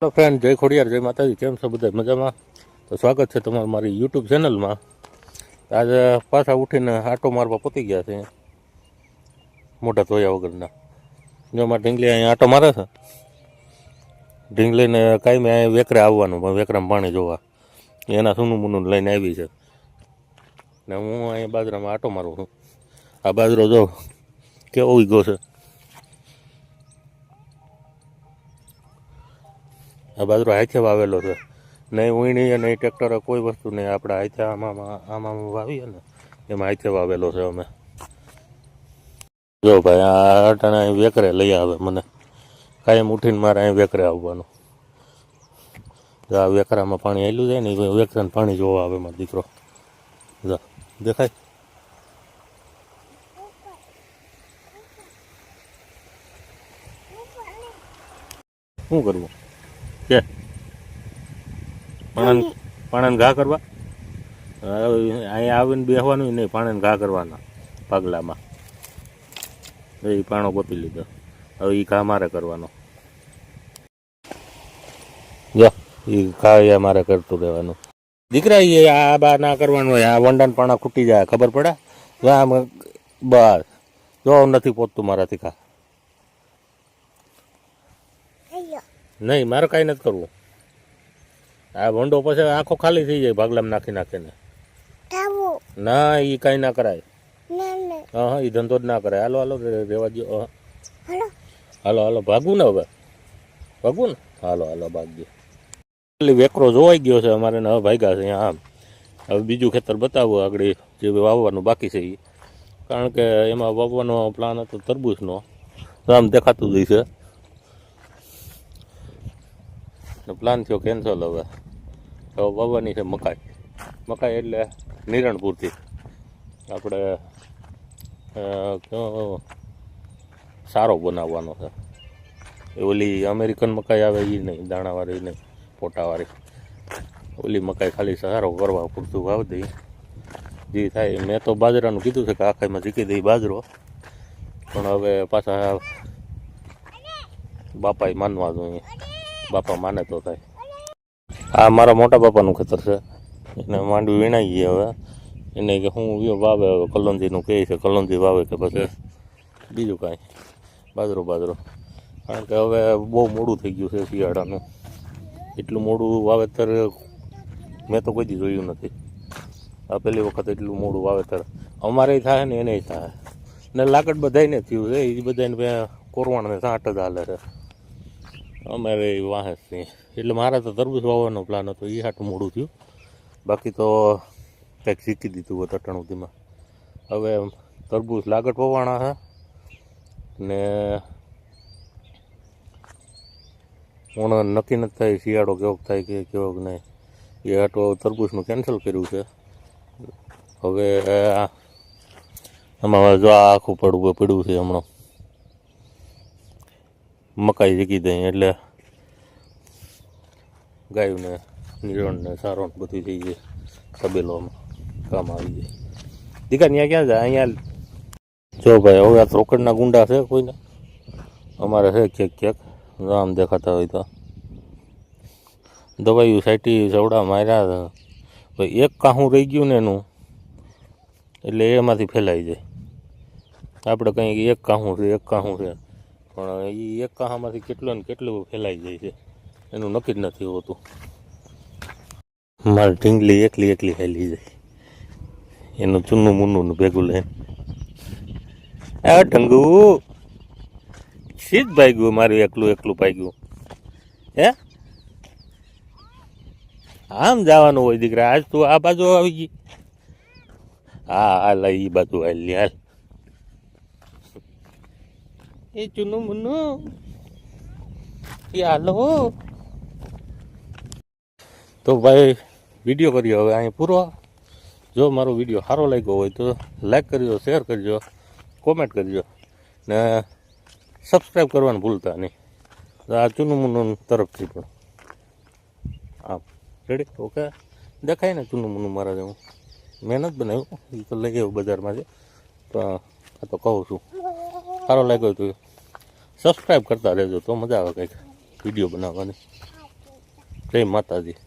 Hello friend જય ખોડિયાર, જય માતાજી, કેમ છો બધા? મજામાં? તો સ્વાગત છે તમારું મારી યુટ્યુબ ચેનલમાં આજે પાછા ઉઠીને આટો મારવા પતી ગયા છે મોટા ધોયા વગરના. જો મારે ઢીંગલી અહીંયા આટો મારે છે? ઢીંગલીને કાંઈ અહીંયા વેકરે આવવાનું, પણ વેકરામાં પાણી જોવા. એના સૂનું મૂનું લઈને આવી છે. ને હું અહીંયા બાજરામાં આટો મારું છું. આ બાજરો જો કેવો ગયો છે. આ બાજરો હાથે વાવેલો છે. નહીં વીણી નહીં ટ્રેક્ટરે કોઈ વસ્તુ નહીં. આપણે હાથે આમાં આમાં વાવીએ ને, એમાં હાથે વાવેલો છે અમે. જો ભાઈ, આ અટાણે અહીં વેકરે લઈ આવે મને. કાયમ ઉઠીને મારે અહીં વેકરે આવવાનું. આ વેકરામાં પાણી આવેલું જાય ને, એ વેકરાને પાણી જોવા આવે મારો દીકરો. દેખાય? શું કરવું? કે? પાણાને પાણન ઘા કરવા? અહીંયા આવીને બેસવાનું નહીં પાણાને ઘા કરવાના પગલામાં. એ પાણો ગોતી લીધો. હવે એ ઘા મારે કરવાનો. જો એ ઘા મારે કરતું રહેવાનું. દીકરા એ આ બા ના કરવાનું હોય આ વંડાન પાણા ખૂટી જાય ખબર પડે? આમ બસ જો નથી પહોંચતું મારાથી ખા નહીં મારે કાંઈ નથી કરવું. આ ભંડો પછી આંખો ખાલી થઈ જાય ભાગલામ નાખી નાખીને. ના એ કાંઈ ના કરાય. હા હા એ ધંધો જ ના કરાય. હાલો હાલો રેવા દો હાલો. હાલો ભાગવું ને હવે? ભાગવું ને? હાલો હાલો ભાગજો. એટલે વેકરો જોવાઈ ગયો છે અમારે ને હવે ભાગ્યા છે અહીંયા આમ. હવે બીજું ખેતર બતાવો આગળ જે વાવવાનું બાકી છે એ કારણ કે એમાં વાવવાનો પ્લાન હતો તરબૂચનો. આમ દેખાતું જ છે. ને પ્લાન થયો કેન્સલ હવે. તો વાવવાની છે મકાઈ. મકાઈ એટલે નિરણ પૂરતી આપણે સારો બનાવવાનો છે. ઓલી અમેરિકન મકાઈ આવે એ નહીં, દાણાવાળી નહીં, પોટાવાળી. ઓલી મકાઈ ખાલી સારો કરવા પૂરતું વાવ દઈ જે થાય, મેં તો બાજરાનું કીધું છે કે આખાઈમાં જીકી દઈ બાજરો. પણ હવે પાછા બાપાએ માનવા જોઈએ. બાપા માને તો થાય. આ મારા મોટા બાપાનું ખેતર છે. એને માંડવી વીણાઈ ગઈ હવે. એને કે હું વાવે હવે કલોંજીનું કહે છે કલોંજી વાવે કે પછી બીજું કાંઈ. બાજરો બાજરો. કારણ કે હવે બહુ મોડું થઈ ગયું છે શિયાળાનું. એટલું મોડું વાવેતર મેં તો કોઈ જોયું નથી. આ પહેલી વખત એટલું મોડું વાવેતર. અમારે થાય ને એને થાય. ને લાકડ બધાયને થયું છે. એ બધાને કોરવાણને સાંઠ જ હાલે છે. અમારે એ નહીં એટલે મારા તો તરબૂચ વાવવાનો પ્લાન હતો. એ હાટું મોડું થયું. બાકી તો કંઈક શીખી દીધું હતું અટાણું હવે તરબૂચ લાગટ વવાણા છે ને હું નક્કી નથી થાય, શિયાળો કેવો થાય કે કેવો નહીં. એ હાટો તરબૂચનું કેન્સલ કર્યું છે. હવે આમાં જો આ આખું પડવું પડ્યું છે હમણાં. મકાઈ શીખી દઈએ એટલે ગાયુંને નીરણને સારો બધું થઈ જાય. તબેલોમાં કામ આવી જાય. દીકરા ત્યાં ક્યાં જાય? અહીંયા જો ભાઈ, હવે આ રોકડના ગુંડા છે કોઈને? અમારે છે ક્યાંક ક્યાંક. રામ દેખાતા હોય તો. દવાઈ સાઈટી સવડા માર્યા. ભાઈ, એક કાહું રહી ગયું ને એનું, એટલે એમાંથી ફેલાઈ જાય. આપણે કંઈ એક કાહું છે, એક કાહું છે. પણ એ એક કાહામાંથી કેટલું ને કેટલું ફેલાઈ જાય છે. એનું નક્કી જ નથી હોતું. મારી ઢીંગલી એકલી એકલી ફેલી જાય. એનું ચૂનું મૂનું ભેગું લઈને. આ ઢંગુ, સીધ ભાગ્યું, મારું એકલું એકલું ભાગ્યું. હે? આમ જવાનું હોય દીકરા, આજ તું આ બાજુ આવી ગઈ. હા, હાલ એ બાજુ હાલ હાલ. એ ચુનુ મુનું એ હાલો તો ભાઈ વીડિયો કર્યો હવે અહીં પૂરો. જો મારો વીડિયો સારો લાગ્યો હોય તો લાઈક કરજો શેર કરજો કોમેન્ટ કરજો. ને સબસ્ક્રાઈબ કરવાનું ભૂલતા નહીં. આ ચુનું મુનું તરફથી પણ. હા રેડી ઓકે દેખાય ને ચુનું મુનું મારા જેવું. મહેનત બનાવ્યું, એ તો લઈ બજારમાં બજારમાંથી તો આ તો કહું છું. સારો લાગ્યો તો સબસ્ક્રાઈબ કરતા રહેજો તો મજા આવે કંઈક વીડિયો બનાવવાની. જય માતાજી.